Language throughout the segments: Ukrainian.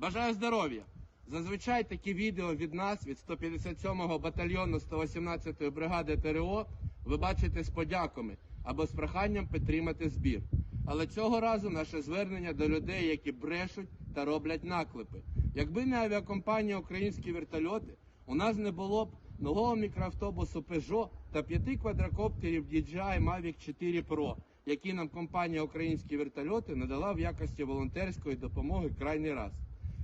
Бажаю здоров'я! Зазвичай такі відео від нас, від 157-го батальйону 118-ї бригади ТРО, ви бачите з подяками або з проханням підтримати збір. Але цього разу наше звернення до людей, які брешуть та роблять наклепи. Якби не авіакомпанія Українські вертольоти, у нас не було б нового мікроавтобусу Peugeot та п'яти квадрокоптерів DJI Mavic 4 Pro, які нам компанія Українські вертольоти надала в якості волонтерської допомоги крайній раз.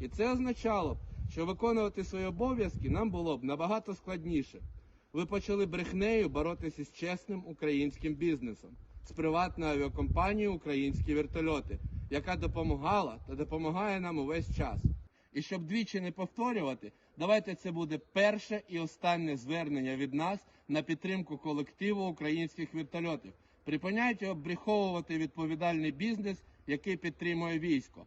І це означало б, що виконувати свої обов'язки нам було б набагато складніше. Ви почали брехнею боротися з чесним українським бізнесом, з приватною авіакомпанією Українські вертольоти, яка допомагала та допомагає нам увесь час. І щоб двічі не повторювати, давайте це буде перше і останнє звернення від нас на підтримку колективу українських вертольотів. Припиняйте обріховувати відповідальний бізнес, який підтримує військо.